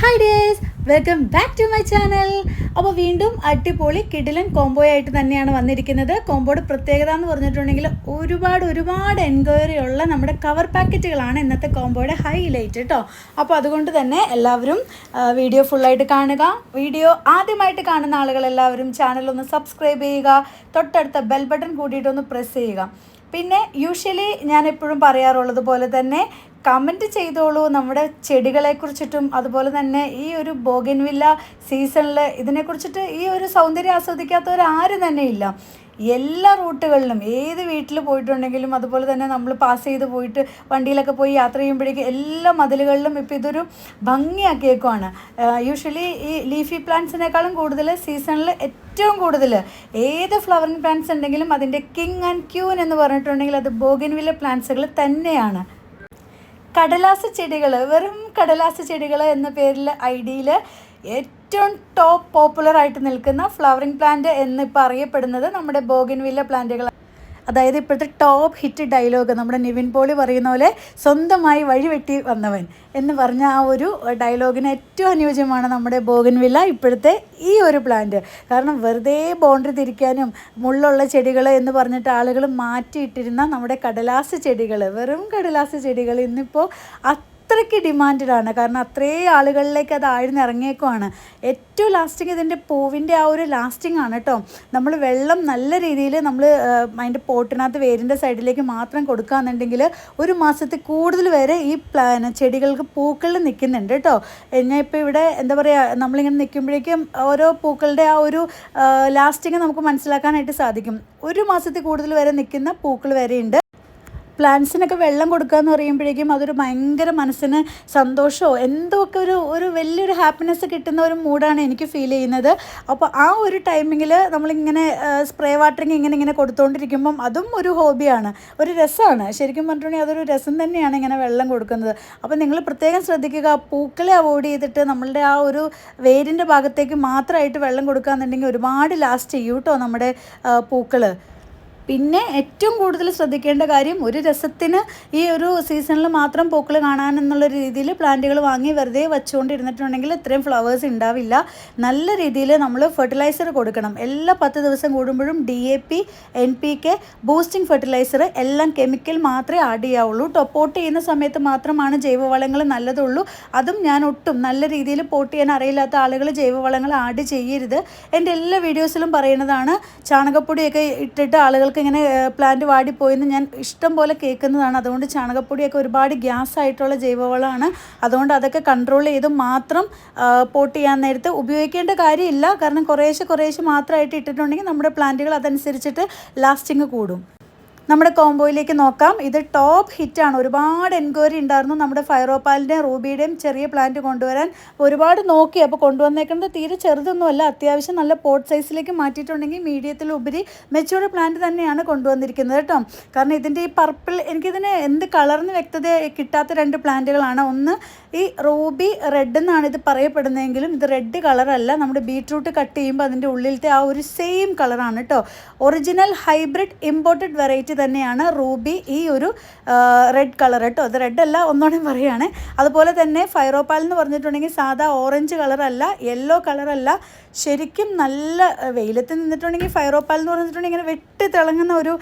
Hi days welcome back to my channel അപ്പോൾ വീണ്ടും അടിപൊളി കിടിലൻ കോംബോ ആയിട്ട് തന്നെയാണ് വന്നിരിക്കുന്നത്. കോംബോയുടെ പ്രത്യേകത എന്ന് പറഞ്ഞിട്ടുണ്ടെങ്കിൽ ഒരുപാട് ഒരുപാട് എൻക്വയറി ഉള്ള നമ്മുടെ കവർ പാക്കറ്റുകളാണ് ഇന്നത്തെ കോംബോയുടെ ഹൈലൈറ്റ് കേട്ടോ അപ്പോൾ അതുകൊണ്ട് തന്നെ എല്ലാവരും വീഡിയോ ഫുള്ളായിട്ട് കാണുക. വീഡിയോ ആദ്യമായിട്ട് കാണുന്ന ആളുകൾ എല്ലാവരും ചാനൽ ഒന്ന് സബ്സ്ക്രൈബ് ചെയ്യുക. തൊട്ടടുത്ത ബെൽ ബട്ടൺ കൂട്ടിയിട്ടൊന്ന് പ്രസ് ചെയ്യുക. പിന്നെ യൂഷ്വലി ഞാൻ എപ്പോഴും പറയാറുള്ളത് പോലെ തന്നെ കമന്റ് ചെയ്തോളൂ. നമ്മുടെ ചെടികളെക്കുറിച്ചിട്ടും അതുപോലെ തന്നെ ഈ ഒരു ബോഗൻവില്ല സീസണിൽ ഇതിനെക്കുറിച്ചിട്ട് ഈ ഒരു സൗന്ദര്യം ആസ്വദിക്കാത്തവർ ആരും തന്നെ ഇല്ല. എല്ലാ റൂട്ടുകളിലും ഏത് വീട്ടിൽ പോയിട്ടുണ്ടെങ്കിലും അതുപോലെ തന്നെ നമ്മൾ പാസ് ചെയ്ത് പോയിട്ട് വണ്ടിയിലൊക്കെ പോയി യാത്ര ചെയ്യുമ്പോഴേക്കും എല്ലാ മതിലുകളിലും ഇപ്പോൾ ഇതൊരു ഭംഗിയാക്കിയേക്കുവാണ്. യൂഷ്വലി ഈ ലീഫി പ്ലാന്റ്സിനേക്കാളും കൂടുതൽ സീസണിൽ ഏറ്റവും കൂടുതൽ ഏത് ഫ്ലവറിങ് പ്ലാന്റ്സ് ഉണ്ടെങ്കിലും അതിന്റെ കിങ് ആൻഡ് ക്യൂൻ എന്ന് പറഞ്ഞിട്ടുണ്ടെങ്കിൽ അത് ബോഗൻവില്ല പ്ലാന്റ്സുകൾ തന്നെയാണ്. കടലാസ് ചെടികൾ വെറും കടലാസ് ചെടികൾ എന്ന പേരിൽ ഐഡിയിൽ ഡിയിൽ ഏറ്റവും ടോപ്പ് പോപ്പുലർ ആയിട്ട് നിൽക്കുന്ന ഫ്ലവറിംഗ് പ്ലാന്റ് എന്നിപ്പോൾ അറിയപ്പെടുന്നത് നമ്മുടെ ബോഗൻവില്ല പ്ലാന്റുകൾ അതായത് ഇപ്പോഴത്തെ ടോപ്പ് ഹിറ്റ് ഡയലോഗ് നമ്മുടെ നിവിൻ പോളി പറയുന്ന പോലെ സ്വന്തമായി വഴിവെട്ടി വന്നവൻ എന്ന് പറഞ്ഞ ആ ഒരു ഡയലോഗിന് ഏറ്റവും അനുയോജ്യമാണ് നമ്മുടെ ബോഗൻവില്ല ഇപ്പോഴത്തെ ഈ ഒരു പ്ലാന്റ് കാരണം വെറുതെ ബോണ്ടറി തിരിക്കാനും മുള്ളുള്ള ചെടികൾ എന്ന് പറഞ്ഞിട്ട് ആളുകൾ മാറ്റിയിട്ടിരുന്ന നമ്മുടെ കടലാസ് ചെടികൾ വെറും കടലാസ് ചെടികൾ ഇന്നിപ്പോൾ അത്രയ്ക്ക് ഡിമാൻഡാണ് കാരണം അത്രയും ആളുകളിലേക്ക് അത് ആഴ്ന്നിറങ്ങിയേക്കുവാണ്. ഏറ്റവും ലാസ്റ്റിങ് ഇതിന്റെ പൂവിന്റെ ആ ഒരു ലാസ്റ്റിംഗ് ആണ് കേട്ടോ. നമ്മൾ വെള്ളം നല്ല രീതിയിൽ നമ്മൾ അതിന്റെ പോട്ടിനകത്ത് വേരിന്റെ സൈഡിലേക്ക് മാത്രം കൊടുക്കുകയെന്നുണ്ടെങ്കിൽ ഒരു മാസത്തിൽ കൂടുതൽ വരെ ഈ പ്ലാന് ചെടികൾക്ക് പൂക്കളിൽ നിൽക്കുന്നുണ്ട് കേട്ടോ. ഞാൻ ഇപ്പോൾ ഇവിടെ എന്താ പറയുക നമ്മളിങ്ങനെ നിൽക്കുമ്പോഴേക്കും ഓരോ പൂക്കളുടെ ആ ഒരു ലാസ്റ്റിങ് നമുക്ക് മനസ്സിലാക്കാനായിട്ട് സാധിക്കും. ഒരു മാസത്തിൽ കൂടുതൽ വരെ നിൽക്കുന്ന പൂക്കൾ വരെയുണ്ട്. പ്ലാന്റ്സിനൊക്കെ വെള്ളം കൊടുക്കുക എന്ന് പറയുമ്പോഴേക്കും അതൊരു ഭയങ്കര മനസ്സിന് സന്തോഷമോ? എന്തോ ഒക്കെ ഒരു ഒരു വലിയൊരു ഹാപ്പിനെസ് കിട്ടുന്ന ഒരു മൂഡാണ് എനിക്ക് ഫീൽ ചെയ്യുന്നത്. അപ്പോൾ ആ ഒരു ടൈമിങ്ങിൽ നമ്മളിങ്ങനെ സ്പ്രേ വാട്ടറിങ് ഇങ്ങനെ ഇങ്ങനെ കൊടുത്തുകൊണ്ടിരിക്കുമ്പം അതും ഒരു ഹോബിയാണ് ഒരു രസമാണ്. ശരിക്കും പറഞ്ഞിട്ടുണ്ടെങ്കിൽ അതൊരു രസം തന്നെയാണ് ഇങ്ങനെ വെള്ളം കൊടുക്കുന്നത്. അപ്പോൾ നിങ്ങൾ പ്രത്യേകം ശ്രദ്ധിക്കുക. പൂക്കളെ അവോയ്ഡ് ചെയ്തിട്ട് നമ്മളുടെ ആ ഒരു വേരിന്റെ ഭാഗത്തേക്ക് മാത്രമായിട്ട് വെള്ളം കൊടുക്കുകയെന്നുണ്ടെങ്കിൽ ഒരുപാട് ലാസ്റ്റ് ചെയ്യൂട്ടോ നമ്മുടെ പൂക്കൾ പിന്നെ ഏറ്റവും കൂടുതൽ ശ്രദ്ധിക്കേണ്ട കാര്യം ഒരു രസത്തിന് ഈ ഒരു സീസണിൽ മാത്രം പൂക്കൾ കാണാനെന്നുള്ള രീതിയിൽ പ്ലാന്റുകൾ വാങ്ങി വെറുതെ വെച്ചുകൊണ്ടിരുന്നിട്ടുണ്ടെങ്കിൽ ഇത്രയും ഫ്ലവേഴ്സ് ഉണ്ടാവില്ല. നല്ല രീതിയിൽ നമ്മൾ ഫെർട്ടിലൈസർ കൊടുക്കണം. എല്ലാ പത്ത് ദിവസം കൂടുമ്പോഴും D A P N P K boosting fertilizer എല്ലാം കെമിക്കൽ മാത്രമേ ആഡ് ചെയ്യാവുള്ളൂ. ടൊപ്പോട്ട് ചെയ്യുന്ന സമയത്ത് മാത്രമാണ് ജൈവവളങ്ങൾ നല്ലതുള്ളൂ. അതും ഞാൻ ഒട്ടും നല്ല രീതിയിൽ പോട്ട് ചെയ്യാൻ അറിയില്ലാത്ത ആളുകൾ ജൈവവളങ്ങൾ ആഡ് ചെയ്യരുത്. എന്റെ എല്ലാ വീഡിയോസിലും പറയുന്നതാണ് ചാണകപ്പൊടിയൊക്കെ ഇട്ടിട്ട് ആളുകൾക്ക് ഇങ്ങനെ പ്ലാന്റ് വാടിപ്പോയെന്ന് ഞാൻ ഇഷ്ടം പോലെ കേൾക്കുന്നതാണ്. അതുകൊണ്ട് ചാണകപ്പൊടിയൊക്കെ ഒരുപാട് ഗ്യാസ് ആയിട്ടുള്ള ജൈവവളമാണ്. അതുകൊണ്ട് അതൊക്കെ കൺട്രോൾ ചെയ്ത് മാത്രം പോട്ട് ചെയ്യാൻ നേരത്ത് ഉപയോഗിക്കേണ്ട കാര്യമില്ല. കാരണം കുറേശ്ശെ കുറേശ്ശെ മാത്രമായിട്ട് ഇട്ടിട്ടുണ്ടെങ്കിൽ നമ്മുടെ പ്ലാന്റുകൾ അതനുസരിച്ചിട്ട് ലാസ്റ്റിങ് കൂടും. നമ്മുടെ കോംബോയിലേക്ക് നോക്കാം. ഇത് ടോപ്പ് ഹിറ്റാണ് ഒരുപാട് എൻക്വയറി ഉണ്ടായിരുന്നു നമ്മുടെ ഫയറോപ്പാലിന്റെയും റൂബിയുടെയും ചെറിയ പ്ലാന്റ് കൊണ്ടുവരാൻ. ഒരുപാട് നോക്കി. അപ്പോൾ കൊണ്ടുവന്നേക്കുന്നത് തീരെ ചെറുതൊന്നുമല്ല. അത്യാവശ്യം നല്ല പോട്ട് സൈസിലേക്ക് മാറ്റിയിട്ടുണ്ടെങ്കിൽ മീഡിയത്തിലുപരി മെച്ചൂർഡ് പ്ലാന്റ് തന്നെയാണ് കൊണ്ടുവന്നിരിക്കുന്നത് കേട്ടോ. കാരണം ഇതിന്റെ ഈ പർപ്പിൾ എനിക്കിതിന് എന്ത് കളറിന് വ്യക്തത കിട്ടാത്ത രണ്ട് പ്ലാന്റുകളാണ് ഒന്ന് ഈ റൂബി റെഡ് എന്നാണ് ഇത് പറയപ്പെടുന്നതെങ്കിലും ഇത് റെഡ് കളറല്ല നമ്മുടെ ബീട്രൂട്ട് കട്ട് ചെയ്യുമ്പോൾ അതിന്റെ ഉള്ളിലത്തെ ആ ഒരു സെയിം കളറാണ് കേട്ടോ. ഒറിജിനൽ ഹൈബ്രിഡ് ഇമ്പോർട്ടഡ് വെറൈറ്റി തന്നെയാണ് റൂബി ഈ ഒരു റെഡ് കളർ കേട്ടോ അത് റെഡ് അല്ല ഒന്നോടെ പറയുകയാണ് അതുപോലെ തന്നെ ഫൈറോപ്പാൽ എന്ന് പറഞ്ഞിട്ടുണ്ടെങ്കിൽ സാധാ ഓറഞ്ച് കളറല്ല യെല്ലോ കളറല്ല ശരിക്കും നല്ല വെയിലത്ത് നിന്നിട്ടുണ്ടെങ്കിൽ ഫയറോപ്പാൽ എന്ന് പറഞ്ഞിട്ടുണ്ടെങ്കിൽ ഇങ്ങനെ വെട്ടി തിളങ്ങുന്ന ഒരു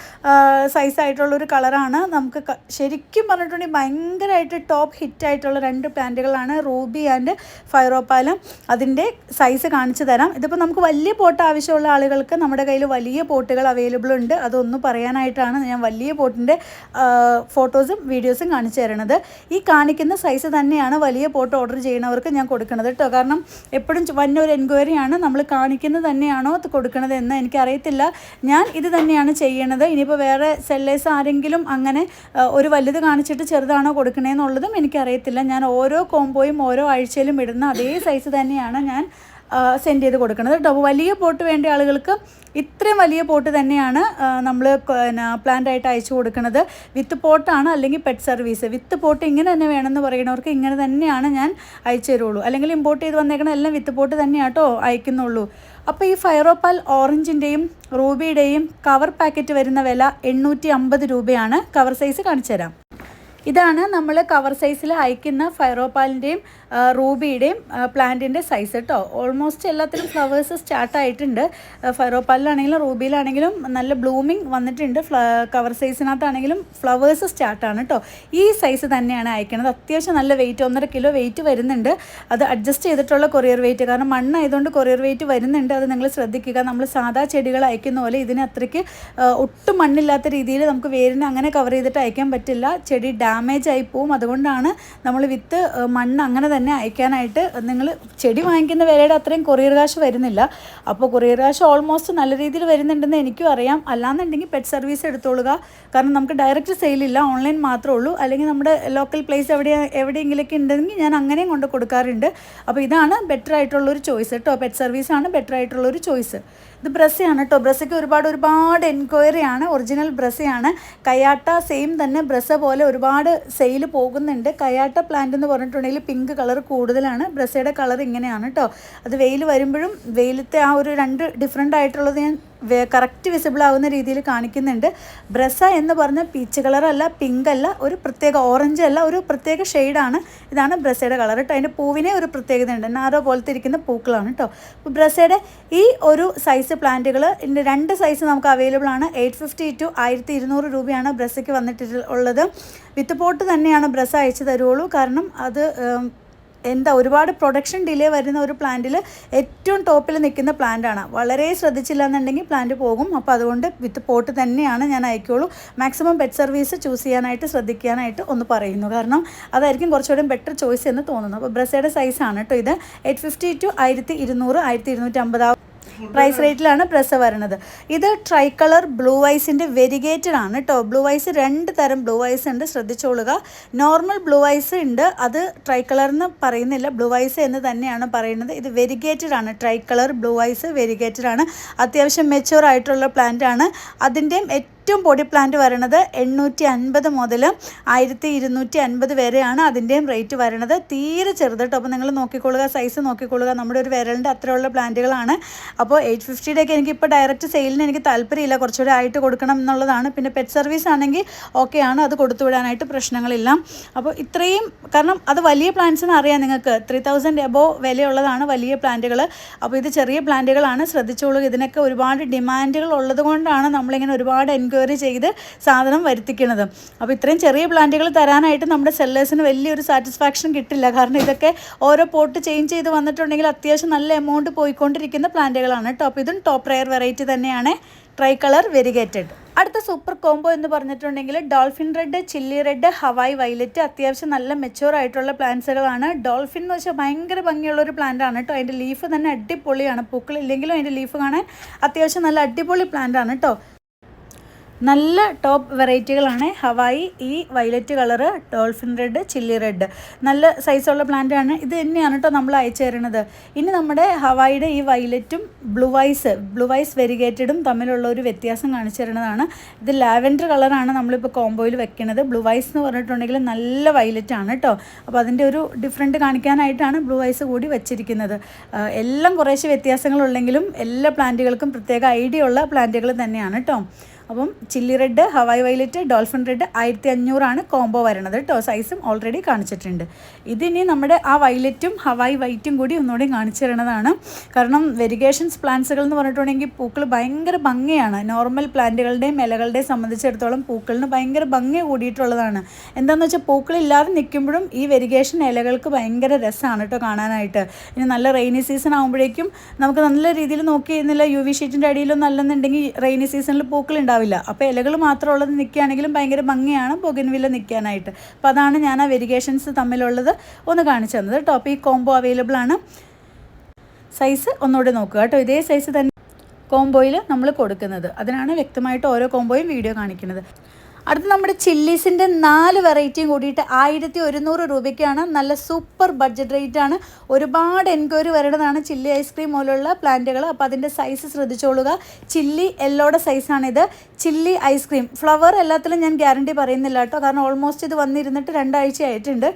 സൈസായിട്ടുള്ള ഒരു കളറാണ് നമുക്ക് ശരിക്കും പറഞ്ഞിട്ടുണ്ടെങ്കിൽ ഭയങ്കരമായിട്ട് ടോപ്പ് ഹിറ്റായിട്ടുള്ള രണ്ട് പ്ലാന്റുകളാണ് റൂബി ആൻഡ് ഫൈറോപ്പാലും അതിന്റെ സൈസ് കാണിച്ചു തരാം. ഇതിപ്പോൾ നമുക്ക് വലിയ പോട്ട് ആവശ്യമുള്ള ആളുകൾക്ക് നമ്മുടെ കയ്യിൽ വലിയ പോട്ടുകൾ അവൈലബിൾ ഉണ്ട്. അതൊന്ന് പറയാനായിട്ടാണ് ഞാൻ വലിയ പോട്ടിന്റെ ഫോട്ടോസും വീഡിയോസും കാണിച്ചു തരണത് ഈ കാണിക്കുന്ന സൈസ് തന്നെയാണ് വലിയ പോട്ട് ഓർഡർ ചെയ്യുന്നവർക്ക് ഞാൻ കൊടുക്കുന്നത് കേട്ടോ കാരണം എപ്പോഴും വന്നൊരു എൻക്വയറിയാണ് നമ്മൾ കാണിക്കുന്നത് തന്നെയാണോ കൊടുക്കുന്നത് എന്ന് എനിക്കറിയത്തില്ല. ഞാൻ ഇത് തന്നെയാണ് ചെയ്യണത്. ഇനിയിപ്പോൾ വേറെ സെല്ലേഴ്സ് ആരെങ്കിലും അങ്ങനെ ഒരു വലുത് കാണിച്ചിട്ട് ചെറുതാണോ കൊടുക്കണേന്നുള്ളതും എനിക്കറിയത്തില്ല. ഞാൻ ഓരോ കോംബോയും ഓരോ ആഴ്ചയിലും ഇടുന്ന അതേ സൈസ് തന്നെയാണ് ഞാൻ സെൻഡ് ചെയ്ത് കൊടുക്കുന്നത് കേട്ടോ. അപ്പോൾ വലിയ പോട്ട് വേണ്ട ആളുകൾക്ക് ഇത്രയും വലിയ പോട്ട് തന്നെയാണ് നമ്മൾ പ്ലാന്റ് ആയിട്ട് അയച്ചു കൊടുക്കുന്നത് വിത്ത് പോട്ടാണ് അല്ലെങ്കിൽ പെറ്റ് സർവീസ് വിത്ത് പോട്ട് ഇങ്ങനെ തന്നെ വേണമെന്ന് പറയുന്നവർക്ക് ഇങ്ങനെ തന്നെയാണ് ഞാൻ അയച്ചു തരുള്ളൂ. അല്ലെങ്കിൽ ഇമ്പോർട്ട് ചെയ്ത് വന്നേക്കണ എല്ലാം വിത്ത് പോട്ട് തന്നെയാട്ടോ അയക്കുന്നുള്ളൂ. അപ്പോൾ ഈ ഫയറോപ്പാൽ ഓറഞ്ചിന്റെയും റൂബിയുടെയും കവർ പാക്കറ്റ് വരുന്ന വില എണ്ണൂറ്റി രൂപയാണ്. കവർ സൈസ് കാണിച്ചു തരാം. ഇതാണ് നമ്മൾ കവർ സൈസിൽ അയക്കുന്ന ഫൈറോപാലിന്റെയും റൂബിയുടെയും പ്ലാന്റിന്റെ സൈസ് കേട്ടോ ഓൾമോസ്റ്റ് എല്ലാത്തിലും ഫ്ലവേഴ്സ് സ്റ്റാർട്ടായിട്ടുണ്ട് ഫൈറോപാലിലാണെങ്കിലും റൂബിയിലാണെങ്കിലും നല്ല ബ്ലൂമിങ് വന്നിട്ടുണ്ട്. കവർ സൈസിനകത്താണെങ്കിലും ഫ്ലവേഴ്സ് സ്റ്റാർട്ടാണ് കേട്ടോ ഈ സൈസ് തന്നെയാണ് അയക്കുന്നത്. അത്യാവശ്യം നല്ല വെയിറ്റ് ഒന്നര കിലോ വെയിറ്റ് വരുന്നുണ്ട്. അത് അഡ്ജസ്റ്റ് ചെയ്തിട്ടുള്ള കൊറിയർ വെയിറ്റ് കാരണം മണ്ണായതുകൊണ്ട് കൊറിയർ വെയിറ്റ് വരുന്നുണ്ട്. അത് നിങ്ങൾ ശ്രദ്ധിക്കുക. നമ്മൾ സാധാ ചെടികൾ അയക്കുന്ന പോലെ ഇതിന് അത്രയ്ക്ക് ഒട്ടും മണ്ണില്ലാത്ത രീതിയിൽ നമുക്ക് വേരിനെ അങ്ങനെ കവർ ചെയ്തിട്ട് അയക്കാൻ പറ്റില്ല. ചെടി ഡാമേജ് ആയി പോവും. അതുകൊണ്ടാണ് നമ്മൾ വിത്ത് മണ്ണ് അങ്ങനെ തന്നെ അയക്കാനായിട്ട് നിങ്ങൾ ചെടി വാങ്ങിക്കുന്ന വിലയുടെ അത്രയും കൊറിയർ കാശ് വരുന്നില്ല. അപ്പോൾ കൊറിയർ കാശ് ഓൾമോസ്റ്റ് നല്ല രീതിയിൽ വരുന്നുണ്ടെന്ന് എനിക്കും അറിയാം. അല്ലാന്നുണ്ടെങ്കിൽ പെറ്റ് സർവീസ് എടുത്തോളുക. കാരണം നമുക്ക് ഡയറക്റ്റ് സെയിലില്ല ഓൺലൈൻ മാത്രമേ ഉള്ളൂ. അല്ലെങ്കിൽ നമ്മുടെ ലോക്കൽ പ്ലേസ് എവിടെ എവിടെയെങ്കിലൊക്കെ ഉണ്ടെങ്കിൽ ഞാൻ അങ്ങനെയും കൊണ്ട് കൊടുക്കാറുണ്ട്. അപ്പോൾ ഇതാണ് ബെറ്റർ ആയിട്ടുള്ളൊരു ചോയ്സ് കേട്ടോ പെറ്റ് സർവീസാണ് ബെറ്റർ ആയിട്ടുള്ളൊരു ചോയ്സ് ഇത് ബ്രസ്സയാണ് കേട്ടോ ബ്രസ്സയ്ക്ക് ഒരുപാട് ഒരുപാട് എൻക്വയറിയാണ്. ഒറിജിനൽ ബ്രസ്സയാണ്. കയാട്ട സെയിം തന്നെ ബ്രസ്സ പോലെ ഒരുപാട് സെയിൽ പോകുന്നുണ്ട്. കയാട്ട പ്ലാന്റ് എന്ന് പറഞ്ഞിട്ടുണ്ടെങ്കിൽ പിങ്ക് കളർ കൂടുതലാണ്. ബ്രസ്സയുടെ കളർ ഇങ്ങനെയാണ് കേട്ടോ അത് വെയിൽ വരുമ്പോഴും വെയിലത്തെ ആ ഒരു രണ്ട് ഡിഫറെന്റ് ആയിട്ടുള്ളത് ഞാൻ കറക്റ്റ് വിസിബിൾ ആവുന്ന രീതിയിൽ കാണിക്കുന്നുണ്ട്. ബ്രസ എന്ന് പറഞ്ഞ പീച്ച് കളറല്ല പിങ്ക് അല്ല ഒരു പ്രത്യേക ഓറഞ്ച് അല്ല ഒരു പ്രത്യേക ഷെയ്ഡാണ് ഇതാണ് ബ്രസയുടെ കളർ കേട്ടോ അതിന്റെ പൂവിനെ ഒരു പ്രത്യേകത ഉണ്ട് നാരോ പോലത്തെ ഇരിക്കുന്ന പൂക്കളാണ് കേട്ടോ അപ്പോൾ ബ്രസയുടെ ഈ ഒരു സൈസ് പ്ലാന്റുകൾ ഇതിന്റെ രണ്ട് സൈസ് നമുക്ക് അവൈലബിൾ ആണ്. എയ്റ്റ് ഫിഫ്റ്റി ടു ആയിരത്തി ഇരുന്നൂറ് രൂപയാണ് ബ്രസയ്ക്ക് വന്നിട്ടുള്ളത് വിത്ത് പോട്ട് തന്നെയാണ് ബ്രസ അയച്ചു തരുള്ളൂ. കാരണം അത് എന്താ ഒരുപാട് പ്രൊഡക്ഷൻ ഡിലേ വരുന്ന ഒരു പ്ലാന്റിൽ ഏറ്റവും ടോപ്പിൽ നിൽക്കുന്ന പ്ലാന്റാണ് വളരെ ശ്രദ്ധിച്ചില്ല എന്നുണ്ടെങ്കിൽ പ്ലാന്റ് പോകും. അപ്പോൾ അതുകൊണ്ട് വിത്ത് പോട്ട് തന്നെയാണ് ഞാൻ അയക്കുള്ളൂ. മാക്സിമം പെറ്റ് സർവീസ് ചൂസ് ചെയ്യാനായിട്ട് ശ്രദ്ധിക്കാനായിട്ട് ഒന്ന് പറയുന്നു. കാരണം അതായിരിക്കും കുറച്ചുകൂടെ ബെറ്റർ ചോയ്സ് എന്ന് തോന്നുന്നു. അപ്പോൾ ബ്രസയുടെ സൈസാണ് കേട്ടോ ഇത്. എയ്റ്റ് ഫിഫ്റ്റി ടു ആയിരത്തി ഇരുന്നൂറ് ആയിരത്തി ഇരുന്നൂറ്റി അമ്പത് പ്രൈസ് റേറ്റിലാണ് പ്രസ് വരുന്നത്. ഇത് ട്രൈ കളർ ബ്ലൂ ഐസിന്റെ വെരിഗേറ്റഡ് ആണ് കേട്ടോ ബ്ലൂ ഐസ് രണ്ട് തരം ബ്ലൂ ഐസ് ഉണ്ട് ശ്രദ്ധിച്ചോളുക. നോർമൽ ബ്ലൂ ഐസ് ഉണ്ട്. അത് ട്രൈ കളർ എന്ന് പറയുന്നില്ല. ബ്ലൂ ഐസ് എന്ന് തന്നെയാണ് പറയുന്നത്. ഇത് വെരിഗേറ്റഡ് ആണ്. Tri colour blue ice variegated ആണ്. അത്യാവശ്യം മെച്ചുവർ ആയിട്ടുള്ള പ്ലാന്റ് ആണ്. അതിന്റെയും ഏറ്റവും പൊടി പ്ലാന്റ് വരണത് എണ്ണൂറ്റി അൻപത് മുതൽ ആയിരത്തി ഇരുന്നൂറ്റി അൻപത് വരെയാണ് അതിന്റെയും റേറ്റ് വരണത്. തീരെ ചെറുത് കേട്ടോ അപ്പോൾ നിങ്ങൾ നോക്കിക്കൊള്ളുക സൈസ് നോക്കിക്കൊള്ളുക. നമ്മുടെ ഒരു വിരലിന്റെ അത്രയുള്ള പ്ലാന്റുകളാണ്. അപ്പോൾ എയ്റ്റ് ഫിഫ്റ്റിയുടെയൊക്കെ എനിക്കിപ്പോൾ ഡയറക്റ്റ് സെയിലിന് എനിക്ക് താല്പര്യമില്ല. കുറച്ചുകൂടെ ആയിട്ട് കൊടുക്കണം എന്നുള്ളതാണ്. പിന്നെ പെറ്റ് സർവീസ് ആണെങ്കിൽ ഓക്കെയാണ് അത് കൊടുത്തു വിടാനായിട്ട് പ്രശ്നങ്ങളില്ല. അപ്പോൾ ഇത്രയും കാരണം അത് വലിയ പ്ലാന്റ്സിന് അറിയാം നിങ്ങൾക്ക്. ത്രീ തൗസൻഡ് എബോ വിലയുള്ളതാണ് വലിയ പ്ലാന്റുകൾ അപ്പോൾ ഇത് ചെറിയ പ്ലാന്റുകളാണ്. ശ്രദ്ധിച്ചോളൂ. ഇതിനൊക്കെ ഒരുപാട് ഡിമാൻഡുകൾ ഉള്ളത് കൊണ്ടാണ് നമ്മളിങ്ങനെ ഒരുപാട് എൻക്വയറി ചെയ്ത് സാധനം വരുത്തിക്കുന്നത് അപ്പോൾ ഇത്രയും ചെറിയ പ്ലാന്റുകൾ തരാനായിട്ട് നമ്മുടെ സെല്ലേഴ്സിന് വലിയൊരു സാറ്റിസ്ഫാക്ഷൻ കിട്ടില്ല. കാരണം ഇതൊക്കെ ഓരോ പോട്ട് ചേഞ്ച് ചെയ്ത് വന്നിട്ടുണ്ടെങ്കിൽ അത്യാവശ്യം നല്ല എമൗണ്ട് പോയിക്കൊണ്ടിരിക്കുന്ന പ്ലാന്റുകളാണ് കേട്ടോ അപ്പോൾ ഇതും ടോപ്പ് റയർ വെറൈറ്റി തന്നെയാണ്. ട്രൈ കളർ വെരിഗേറ്റഡ് അടുത്ത സൂപ്പർ കോംബോ എന്ന് പറഞ്ഞിട്ടുണ്ടെങ്കിൽ dolphin red chilli red Hawaii violet അത്യാവശ്യം നല്ല മെച്ചുവർ ആയിട്ടുള്ള പ്ലാന്റ്സുകളാണ് ഡോൾഫിൻ എന്ന് വെച്ചാൽ ഭയങ്കര ഭംഗിയുള്ള ഒരു പ്ലാന്റ് ആണ് കേട്ടോ അതിന്റെ ലീഫ് തന്നെ അടിപൊളിയാണ്. പൂക്കളില്ലെങ്കിലും അതിന്റെ ലീഫ് കാണാൻ അത്യാവശ്യം നല്ല അടിപൊളി പ്ലാന്റ് ആണ് കേട്ടോ നല്ല ടോപ്പ് വെറൈറ്റികളാണ് ഹവായി ഈ violet colour dolphin red chilli red. നല്ല സൈസുള്ള പ്ലാന്റ് ആണ്. ഇത് തന്നെയാണ് കേട്ടോ നമ്മൾ അയച്ചു തരുന്നത്. ഇനി നമ്മുടെ ഹവായിയുടെ ഈ വയലറ്റും ബ്ലൂ ഐസ് ബ്ലൂ ഐസ് വെരിഗേറ്റഡും തമ്മിലുള്ള ഒരു വ്യത്യാസം കാണിച്ചു തരുന്നതാണ്. ഇത് ലാവൻഡർ കളറാണ് നമ്മളിപ്പോൾ കോംബോയിൽ വെക്കുന്നത് ബ്ലൂ ഐസ് എന്ന് പറഞ്ഞിട്ടുണ്ടെങ്കിൽ നല്ല വയലറ്റ് ആണ് കേട്ടോ അപ്പോൾ അതിന്റെ ഒരു ഡിഫറെന്റ് കാണിക്കാനായിട്ടാണ് ബ്ലൂ ഐസ് കൂടി വെച്ചിരിക്കുന്നത്. എല്ലാം കുറേശ്ശെ വ്യത്യാസങ്ങളുണ്ടെങ്കിലും എല്ലാ പ്ലാന്റുകൾക്കും പ്രത്യേക ഐഡിയ ഉള്ള പ്ലാന്റുകൾ തന്നെയാണ് കേട്ടോ അപ്പം chilli red Hawaii violet dolphin red ആയിരത്തി അഞ്ഞൂറാണ് കോംബോ വരണത് കേട്ടോ. സൈസും ഓൾറെഡി കാണിച്ചിട്ടുണ്ട്. ഇതിനി നമ്മുടെ ആ വൈലറ്റും ഹവായ് വൈറ്റും കൂടി ഒന്നുകൂടി കാണിച്ചു തരണതാണ് കാരണം വെരിഗേഷൻസ് പ്ലാന്റ്സുകൾ എന്ന് പറഞ്ഞിട്ടുണ്ടെങ്കിൽ പൂക്കൾ ഭയങ്കര ഭംഗിയാണ്. നോർമൽ പ്ലാന്റുകളുടെയും ഇലകളുടെയും സംബന്ധിച്ചിടത്തോളം പൂക്കളിന് ഭയങ്കര ഭംഗി കൂടിയിട്ടുള്ളതാണ്. എന്താണെന്ന് വെച്ചാൽ പൂക്കളില്ലാതെ നിൽക്കുമ്പോഴും ഈ വെരിഗേഷൻ ഇലകൾക്ക് ഭയങ്കര രസമാണ് കേട്ടോ കാണാനായിട്ട്. ഇനി നല്ല റെയിനി സീസൺ ആകുമ്പോഴേക്കും നമുക്ക് നല്ല രീതിയിൽ നോക്കി ഇരുന്നില്ല യു വി ഷീറ്റിന്റെ അടിയിലൊന്നും അല്ലെന്നുണ്ടെങ്കിൽ റെയിനി സീസണിൽ പൂക്കൾ ഉണ്ടാവില്ല. അപ്പോൾ ഇലകൾ മാത്രം ഉള്ളത് നിൽക്കുകയാണെങ്കിലും ഭയങ്കര ഭംഗിയാണ് ബൊഗിൻവില്ല നിൽക്കാനായിട്ട്. അപ്പോൾ അതാണ് ഞാൻ ആ വെരിഗേഷൻസ് തമ്മിലുള്ളത് ഒന്ന് കാണിച്ചു തന്നത് കേട്ടോ. അപ്പോൾ ഈ കോംബോ അവൈലബിൾ ആണ്. സൈസ് ഒന്നുകൂടെ നോക്കുക കേട്ടോ. ഇതേ സൈസ് തന്നെ കോംബോയിൽ നമ്മൾ കൊടുക്കുന്നത്. അതിനാണ് വ്യക്തമായിട്ട് ഓരോ കോംബോയും വീഡിയോ കാണിക്കുന്നത്. അടുത്ത് നമ്മുടെ ചില്ലീസിന്റെ നാല് വെറൈറ്റിയും കൂടിയിട്ട് ആയിരത്തി ഒരുന്നൂറ് രൂപയ്ക്കാണ് നല്ല സൂപ്പർ ബഡ്ജറ്റ് റേറ്റ് ആണ്. ഒരുപാട് എൻക്വയറി വരേണ്ടതാണ് ചില്ലി ഐസ്ക്രീം പോലുള്ള പ്ലാന്റുകൾ അപ്പോൾ അതിന്റെ സൈസ് ശ്രദ്ധിച്ചോളുക. ചില്ലി എല്ലോടെ സൈസാണിത് ചില്ലി ഐസ്ക്രീം ഫ്ലവർ എല്ലാത്തിലും ഞാൻ ഗ്യാരണ്ടി പറയുന്നില്ല കേട്ടോ. കാരണം ഓൾമോസ്റ്റ് ഇത് വന്നിരുന്നിട്ട് രണ്ടാഴ്ച ആയിട്ടുണ്ട്.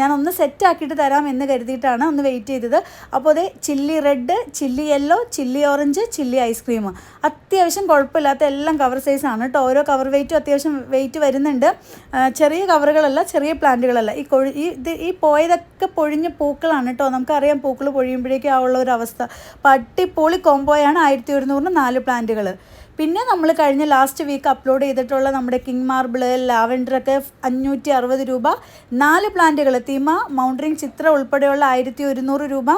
ഞാൻ ഒന്ന് സെറ്റ് ആക്കിയിട്ട് തരാം എന്ന് കരുതിയിട്ടാണ് ഒന്ന് വെയിറ്റ് ചെയ്തത്. അപ്പോൾ അതേ chilli red chilli yellow chilli orange chilli ice cream അത്യാവശ്യം കുഴപ്പമില്ലാത്ത എല്ലാം കവർ സൈസാണ് കേട്ടോ. ഓരോ കവർ വെയിറ്റും അത്യാവശ്യം വെയിറ്റ് വരുന്നുണ്ട്. ചെറിയ കവറുകളല്ല ചെറിയ പ്ലാന്റുകളല്ല. ഈ കൊഴി ഈ ഇത് ഈ പോയതൊക്കെ പൊഴിഞ്ഞ പൂക്കളാണ് കേട്ടോ നമുക്കറിയാം പൂക്കൾ പൊഴിയുമ്പോഴേക്കും ആ ഉള്ള ഒരു അവസ്ഥ. പട്ടിപ്പൊളി കോമ്പോയാണ് ആയിരത്തി ഒരുന്നൂറിന് നാല് പ്ലാന്റുകൾ പിന്നെ നമ്മൾ കഴിഞ്ഞ ലാസ്റ്റ് വീക്ക് അപ്ലോഡ് ചെയ്തിട്ടുള്ള നമ്മുടെ കിങ് മാർബിൾ ലാവൻഡറൊക്കെ അഞ്ഞൂറ്റി അറുപത് രൂപ. നാല് പ്ലാന്റുകൾ തീമ മൗണ്ടറിങ് ചിത്ര ഉൾപ്പെടെയുള്ള ആയിരത്തി ഒരുന്നൂറ് രൂപ.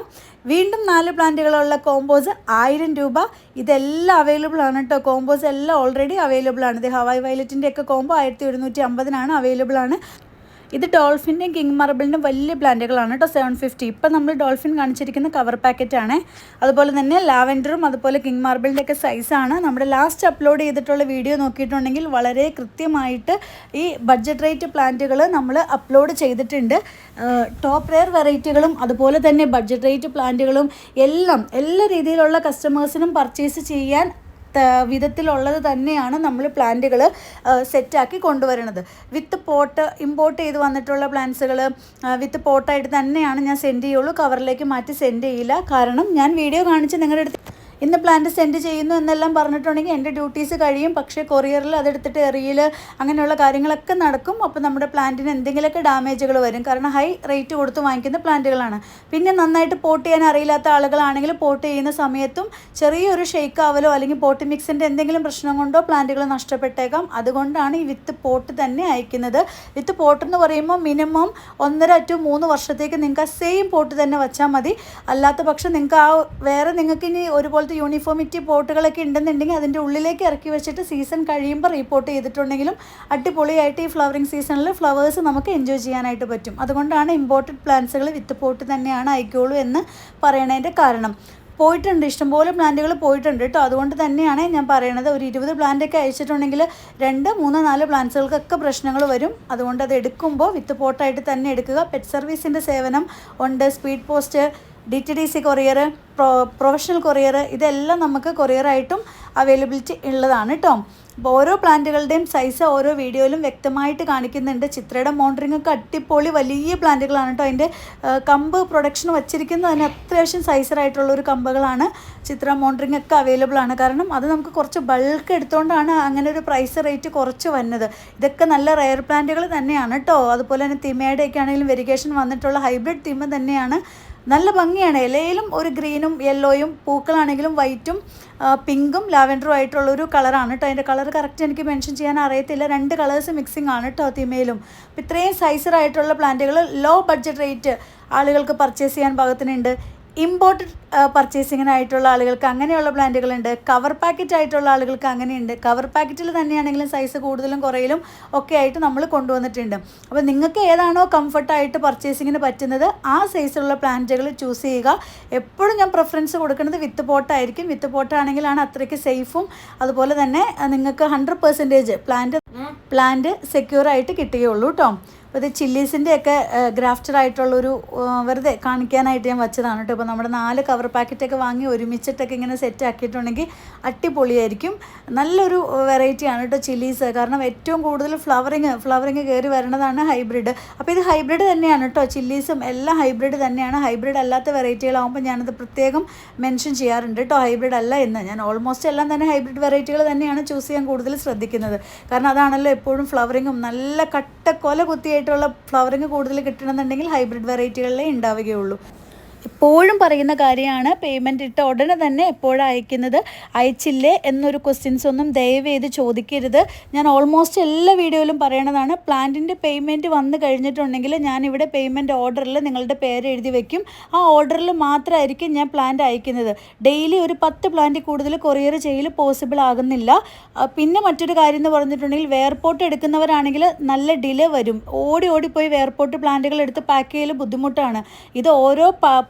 വീണ്ടും നാല് പ്ലാന്റുകളുള്ള കോമ്പോസ് ആയിരം രൂപ. ഇതെല്ലാം അവൈലബിൾ ആണ് കേട്ടോ കോമ്പോസ് എല്ലാം ഓൾറെഡി അവൈലബിൾ ആണ്. ഇത് ഹവായ് വയലറ്റിന്റെ ഒക്കെ കോംബോ ആയിരത്തി ഒരുന്നൂറ്റി അമ്പതിനാണ് അവൈലബിൾ ആണ്. ഇത് ഡോൾഫിന്റെയും കിങ് മറബിളിന്റെ വലിയ പ്ലാന്റുകളാണ് കേട്ടോ സെവൻ ഫിഫ്റ്റി ഇപ്പം നമ്മൾ ഡോൾഫിൻ കാണിച്ചിരിക്കുന്ന കവർ പാക്കറ്റാണ് അതുപോലെ തന്നെ ലാവൻഡറും അതുപോലെ കിങ് മാർബിളിന്റെ ഒക്കെ സൈസാണ് നമ്മുടെ ലാസ്റ്റ് അപ്ലോഡ് ചെയ്തിട്ടുള്ള വീഡിയോ നോക്കിയിട്ടുണ്ടെങ്കിൽ വളരെ കൃത്യമായിട്ട് ഈ ബഡ്ജറ്റ് റേറ്റ് പ്ലാന്റുകൾ നമ്മൾ അപ്ലോഡ് ചെയ്തിട്ടുണ്ട്. ടോപ്പ് റെയർ വെറൈറ്റികളും അതുപോലെ തന്നെ ബഡ്ജറ്റ് റേറ്റ് പ്ലാന്റുകളും എല്ലാം എല്ലാ രീതിയിലുള്ള കസ്റ്റമേഴ്സിനും പർച്ചേസ് ചെയ്യാൻ വിധത്തിലുള്ളത് തന്നെയാണ് നമ്മൾ പ്ലാന്റുകൾ സെറ്റാക്കി കൊണ്ടുവരുന്നത്. വിത്ത് പോട്ട് ഇമ്പോർട്ട് ചെയ്ത് വന്നിട്ടുള്ള പ്ലാന്റ്സുകൾ വിത്ത് പോട്ടായിട്ട് തന്നെയാണ് ഞാൻ സെൻഡ് ചെയ്യുള്ളൂ. കവറിലേക്ക് മാറ്റി സെൻഡ് ചെയ്യില്ല. കാരണം ഞാൻ വീഡിയോ കാണിച്ച് നിങ്ങളുടെ അടുത്ത് ഇന്ന് പ്ലാന്റ് സെൻഡ് ചെയ്യുന്നു എന്നെല്ലാം പറഞ്ഞിട്ടുണ്ടെങ്കിൽ എന്റെ ഡ്യൂട്ടീസ് കഴിയും. പക്ഷേ കൊറിയറിൽ അതെടുത്തിട്ട് എറിയൽ അങ്ങനെയുള്ള കാര്യങ്ങളൊക്കെ നടക്കും. അപ്പോൾ നമ്മുടെ പ്ലാന്റിന് എന്തെങ്കിലുമൊക്കെ ഡാമേജുകൾ വരും. കാരണം ഹൈ റേറ്റ് കൊടുത്ത് വാങ്ങിക്കുന്ന പ്ലാന്റുകളാണ്. പിന്നെ നന്നായിട്ട് പോട്ട് ചെയ്യാൻ അറിയില്ലാത്ത ആളുകളാണെങ്കിൽ പോട്ട് ചെയ്യുന്ന സമയത്തും ചെറിയൊരു ഷെയ്ക്ക് ആവലോ അല്ലെങ്കിൽ പോട്ട് മിക്സിന്റെ എന്തെങ്കിലും പ്രശ്നം കൊണ്ടോ പ്ലാന്റുകൾ നഷ്ടപ്പെട്ടേക്കാം. അതുകൊണ്ടാണ് ഈ വിത്ത് പോട്ട് തന്നെ അയക്കുന്നത്. വിത്ത് പോട്ട് എന്ന് പറയുമ്പോൾ മിനിമം ഒന്നര ടു മൂന്ന് വർഷത്തേക്ക് നിങ്ങൾക്ക് ആ സെയിം പോട്ട് തന്നെ വെച്ചാൽ മതി. അല്ലാത്ത പക്ഷം നിങ്ങൾക്ക് ആ വേറെ നിങ്ങൾക്ക് ഇനി ഒരുപോലത്തെ യൂണിഫോമിറ്റി പോട്ടുകളൊക്കെ ഉണ്ടെന്നുണ്ടെങ്കിൽ അതിന്റെ ഉള്ളിലേക്ക് ഇറക്കി വെച്ചിട്ട് സീസൺ കഴിയുമ്പോൾ റീപോർട്ട് ചെയ്തിട്ടുണ്ടെങ്കിലും അടിപൊളിയായിട്ട് ഈ ഫ്ലവറിങ് സീസണിൽ ഫ്ലവേഴ്സ് നമുക്ക് എൻജോയ് ചെയ്യാനായിട്ട് പറ്റും. അതുകൊണ്ടാണ് ഇമ്പോർട്ടഡ് പ്ലാന്റ്സുകൾ വിത്ത് പോട്ട് തന്നെയാണ് അയക്കുള്ളൂ എന്ന് പറയണതിന്റെ കാരണം. പോയിട്ടുണ്ട് ഇഷ്ടംപോലെ പ്ലാന്റുകൾ പോയിട്ടുണ്ട് കേട്ടോ. അതുകൊണ്ട് തന്നെയാണ് ഞാൻ പറയണത്. ഒരു ഇരുപത് പ്ലാന്റൊക്കെ അയച്ചിട്ടുണ്ടെങ്കിൽ രണ്ട് മൂന്ന് നാല് പ്ലാന്റ്സുകൾക്കൊക്കെ പ്രശ്നങ്ങൾ വരും. അതുകൊണ്ട് അത് എടുക്കുമ്പോൾ വിത്ത് പോട്ടായിട്ട് തന്നെ എടുക്കുക. പെറ്റ് സർവീസിന്റെ സേവനം ഉണ്ട്. Speed post D T D C courier pro professional courier ഇതെല്ലാം നമുക്ക് കൊറിയറായിട്ടും അവൈലബിലിറ്റി ഉള്ളതാണ് കേട്ടോ അപ്പോൾ ഓരോ പ്ലാന്റുകളുടെയും സൈസ് ഓരോ വീഡിയോയിലും വ്യക്തമായിട്ട് കാണിക്കുന്നുണ്ട്. ചിത്രയുടെ മോണ്ടറിംഗ് ഒക്കെ അടിപൊളി വലിയ പ്ലാന്റുകളാണ് കേട്ടോ അതിന്റെ കമ്പ് പ്രൊഡക്ഷൻ വച്ചിരിക്കുന്നത് തന്നെ അത്യാവശ്യം സൈസറായിട്ടുള്ള ഒരു കമ്പുകളാണ്. ചിത്ര മോണ്ടറിംഗ് ഒക്കെ അവൈലബിൾ ആണ്. കാരണം അത് നമുക്ക് കുറച്ച് ബൾക്ക് എടുത്തുകൊണ്ടാണ് അങ്ങനെ ഒരു പ്രൈസ് റേറ്റ് കുറച്ച് വന്നത്. ഇതൊക്കെ നല്ല റയർ പ്ലാന്റുകൾ തന്നെയാണ് കേട്ടോ അതുപോലെ തന്നെ തിമയുടെ ഒക്കെ ആണെങ്കിലും വെരിഗേഷൻ വന്നിട്ടുള്ള ഹൈബ്രിഡ് തിമ തന്നെയാണ്. നല്ല ഭംഗിയാണ്. ഇലയിലും ഒരു ഗ്രീനും യെല്ലോയും പൂക്കളാണെങ്കിലും വൈറ്റും പിങ്കും ലാവൻഡറും ആയിട്ടുള്ളൊരു കളറാണ് കേട്ടോ അതിന്റെ കളർ കറക്റ്റ് എനിക്ക് മെൻഷൻ ചെയ്യാൻ അറിയത്തില്ല. രണ്ട് കളേഴ്സ് മിക്സിംഗ് ആണ് കേട്ടോ തിമയിലും ഇത്രയും സൈസറായിട്ടുള്ള പ്ലാന്റുകൾ ലോ ബഡ്ജറ്റ് റേറ്റ് ആളുകൾക്ക് പർച്ചേസ് ചെയ്യാൻ പാകത്തിനുണ്ട്. ഇമ്പോർട്ടഡ് പർച്ചേസിങ്ങിനായിട്ടുള്ള ആളുകൾക്ക് അങ്ങനെയുള്ള പ്ലാന്റുകളുണ്ട് കവർ പാക്കറ്റ് ആയിട്ടുള്ള ആളുകൾക്ക് അങ്ങനെയുണ്ട്. കവർ പാക്കറ്റിൽ തന്നെയാണെങ്കിലും സൈസ് കൂടുതലും കുറയിലും ഒക്കെ ആയിട്ട് നമ്മൾ കൊണ്ടുവന്നിട്ടുണ്ട്. അപ്പോൾ നിങ്ങൾക്ക് ഏതാണോ കംഫർട്ടായിട്ട് പർച്ചേസിങ്ങിന് പറ്റുന്നത് ആ സൈസിലുള്ള പ്ലാന്റുകൾ ചൂസ് ചെയ്യുക. എപ്പോഴും ഞാൻ പ്രിഫറൻസ് കൊടുക്കുന്നത് വിത്ത് പോട്ടായിരിക്കും വിത്ത് പോട്ടാണെങ്കിലാണ് അത്രയ്ക്ക് സേഫും അതുപോലെ തന്നെ നിങ്ങൾക്ക് hundred percentage plant plant secure ആയിട്ട് കിട്ടുകയുള്ളൂ കേട്ടോ അപ്പോൾ ഇത് ചില്ലീസിന്റെ ഒക്കെ ഗ്രാഫ്റ്റഡ് ആയിട്ടുള്ളൊരു വെറുതെ കാണിക്കാനായിട്ട് ഞാൻ വെച്ചതാണ് കേട്ടോ. അപ്പോൾ നമ്മുടെ നാല് കവർ പാക്കറ്റൊക്കെ വാങ്ങി ഒരുമിച്ചിട്ടൊക്കെ ഇങ്ങനെ സെറ്റ് ആക്കിയിട്ടുണ്ടെങ്കിൽ അടിപൊളിയായിരിക്കും. നല്ലൊരു വെറൈറ്റിയാണ് കേട്ടോ ചില്ലീസ്. കാരണം ഏറ്റവും കൂടുതൽ ഫ്ലവറിങ് ഫ്ലവറിങ് കയറി വരണതാണ് ഹൈബ്രിഡ്. അപ്പോൾ ഇത് ഹൈബ്രിഡ് തന്നെയാണ് കേട്ടോ. ചില്ലീസും എല്ലാം ഹൈബ്രിഡ് തന്നെയാണ്. ഹൈബ്രിഡ് അല്ലാത്ത വെറൈറ്റികളാകുമ്പോൾ ഞാനത് പ്രത്യേകം മെൻഷൻ ചെയ്യാറുണ്ട് കേട്ടോ. ഹൈബ്രിഡ് അല്ല എന്ന്. ഞാൻ ഓൾമോസ്റ്റ് എല്ലാം തന്നെ ഹൈബ്രിഡ് വെറൈറ്റികൾ തന്നെയാണ് ചൂസ് ചെയ്യാൻ കൂടുതൽ ശ്രദ്ധിക്കുന്നത്. കാരണം അതാണല്ലോ എപ്പോഴും ഫ്ലവറിങ്ങും നല്ല കട്ടക്കൊല കുത്തിയായിട്ടുള്ള ഫ്ലവറിങ് കൂടുതൽ കിട്ടണമെന്നുണ്ടെങ്കിൽ ഹൈബ്രിഡ് വെറൈറ്റികളിലേ ഉണ്ടാവുകയുള്ളൂ. എപ്പോഴും പറയുന്ന കാര്യമാണ്. പേയ്മെന്റ് ഇട്ട ഉടനെ തന്നെ എപ്പോഴും അയക്കുന്നത്? അയച്ചില്ലേ? എന്നൊരു ക്വസ്റ്റ്യൻസ് ഒന്നും ദയവ് ചെയ്ത് ചോദിക്കരുത്. ഞാൻ ഓൾമോസ്റ്റ് എല്ലാ വീഡിയോയിലും പറയണതാണ്. പ്ലാന്റിന്റെ പേയ്മെന്റ് വന്നു കഴിഞ്ഞിട്ടുണ്ടെങ്കിൽ ഞാനിവിടെ പേയ്മെന്റ് ഓർഡറിൽ നിങ്ങളുടെ പേര് എഴുതി വെക്കും. ആ ഓർഡറിൽ മാത്രമായിരിക്കും ഞാൻ പ്ലാന്റ് അയക്കുന്നത്. ഡെയിലി ഒരു പത്ത് പ്ലാന്റ് കൂടുതൽ കൊറിയർ ചെയ്യൽ പോസിബിൾ ആകുന്നില്ല. പിന്നെ മറ്റൊരു കാര്യം എന്ന് പറഞ്ഞിട്ടുണ്ടെങ്കിൽ വെയർപോർട്ട് എടുക്കുന്നവരാണെങ്കിൽ നല്ല ഡിലേ വരും. ഓടി ഓടിപ്പോയി വെയർപോർട്ട് പ്ലാന്റുകൾ എടുത്ത് പാക്ക് ചെയ്യൽ ബുദ്ധിമുട്ടാണ്. ഇത് ഓരോ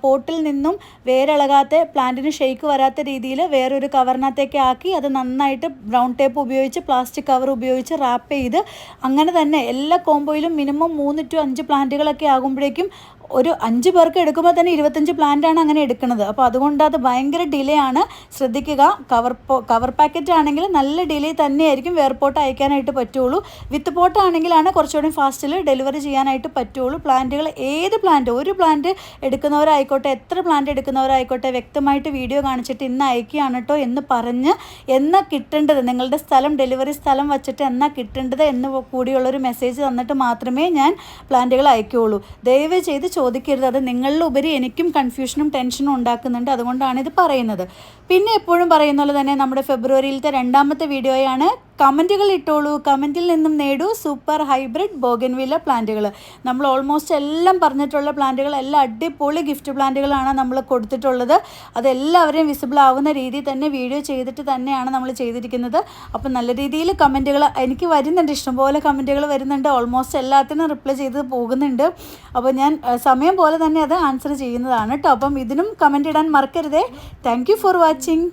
പോട്ടിൽ നിന്നും വേരിളകാത്ത പ്ലാന്റിന് ഷെയ്ക്ക് വരാത്ത രീതിയിൽ വേറൊരു കവറിനകത്തേക്ക് ആക്കി അത് നന്നായിട്ട് ബ്രൗൺ ടേപ്പ് ഉപയോഗിച്ച് പ്ലാസ്റ്റിക് കവർ ഉപയോഗിച്ച് റാപ്പ് ചെയ്ത് അങ്ങനെ തന്നെ എല്ലാ കോമ്പോയിലും മിനിമം മൂന്ന് ടു അഞ്ച് പ്ലാന്റുകളൊക്കെ ആകുമ്പോഴേക്കും ഒരു അഞ്ച് പേർക്ക് എടുക്കുമ്പോൾ തന്നെ ഇരുപത്തഞ്ച് പ്ലാന്റാണ് അങ്ങനെ എടുക്കുന്നത്. അപ്പോൾ അതുകൊണ്ട് അത് ഭയങ്കര ഡിലേ ആണ്. ശ്രദ്ധിക്കുക. കവർ കവർ പാക്കറ്റ് ആണെങ്കിൽ നല്ല ഡിലേ തന്നെയായിരിക്കും. വേർപോട്ട് അയക്കാനായിട്ട് പറ്റുള്ളൂ. വിത്ത് പോട്ട് ആണെങ്കിലാണ് കുറച്ചുകൂടി ഫാസ്റ്റിൽ ഡെലിവറി ചെയ്യാനായിട്ട് പറ്റുള്ളൂ. പ്ലാന്റുകൾ ഏത് പ്ലാന്റ് ഒരു പ്ലാന്റ് എടുക്കുന്നവരായിക്കോട്ടെ എത്ര പ്ലാന്റ് എടുക്കുന്നവരായിക്കോട്ടെ വ്യക്തമായിട്ട് വീഡിയോ കാണിച്ചിട്ട് ഇന്ന് അയക്കുകയാണ് കേട്ടോ എന്ന് പറഞ്ഞ് എന്നാ കിട്ടേണ്ടത്? നിങ്ങളുടെ സ്ഥലം ഡെലിവറി സ്ഥലം വച്ചിട്ട് എന്നാ കിട്ടേണ്ടത് എന്ന് കൂടിയുള്ളൊരു മെസ്സേജ് തന്നിട്ട് മാത്രമേ ഞാൻ പ്ലാന്റുകൾ അയക്കുകയുള്ളൂ ദയവ് ചെയ്ത് ചോദിക്കരുത്. അത് നിങ്ങളിലുപരി എനിക്കും കൺഫ്യൂഷനും ടെൻഷനും ഉണ്ടാക്കുന്നുണ്ട്. അതുകൊണ്ടാണ് ഇത് പറയുന്നത്. പിന്നെ എപ്പോഴും പറയുന്ന പോലെ തന്നെ നമ്മുടെ ഫെബ്രുവരിയിലത്തെ രണ്ടാമത്തെ വീഡിയോയാണ് കമന്റുകൾ ഇട്ടോളൂ. കമന്റിൽ നിന്നും നേടൂ സൂപ്പർ ഹൈബ്രിഡ് ബോഗൻവില്ല പ്ലാന്റുകൾ നമ്മൾ ഓൾമോസ്റ്റ് എല്ലാം പറഞ്ഞിട്ടുള്ള പ്ലാന്റുകൾ എല്ലാം അടിപൊളി ഗിഫ്റ്റ് പ്ലാന്റുകളാണ് നമ്മൾ കൊടുത്തിട്ടുള്ളത്. അതെല്ലാവരെയും വിസിബിൾ ആവുന്ന രീതിയിൽ തന്നെ വീഡിയോ ചെയ്തിട്ട് തന്നെയാണ് നമ്മൾ ചെയ്തിരിക്കുന്നത്. അപ്പം നല്ല രീതിയിൽ കമന്റുകൾ എനിക്ക് വരുന്നുണ്ട് ഇഷ്ടംപോലെ കമന്റുകൾ വരുന്നുണ്ട്. ഓൾമോസ്റ്റ് എല്ലാത്തിനും റിപ്ലൈ ചെയ്ത് പോകുന്നുണ്ട്. അപ്പോൾ ഞാൻ സമയം പോലെ തന്നെ അത് ആൻസർ ചെയ്യുന്നതാണ് കേട്ടോ അപ്പം ഇതിനും കമന്റ് ഇടാൻ മറക്കരുതേ. Thank for watching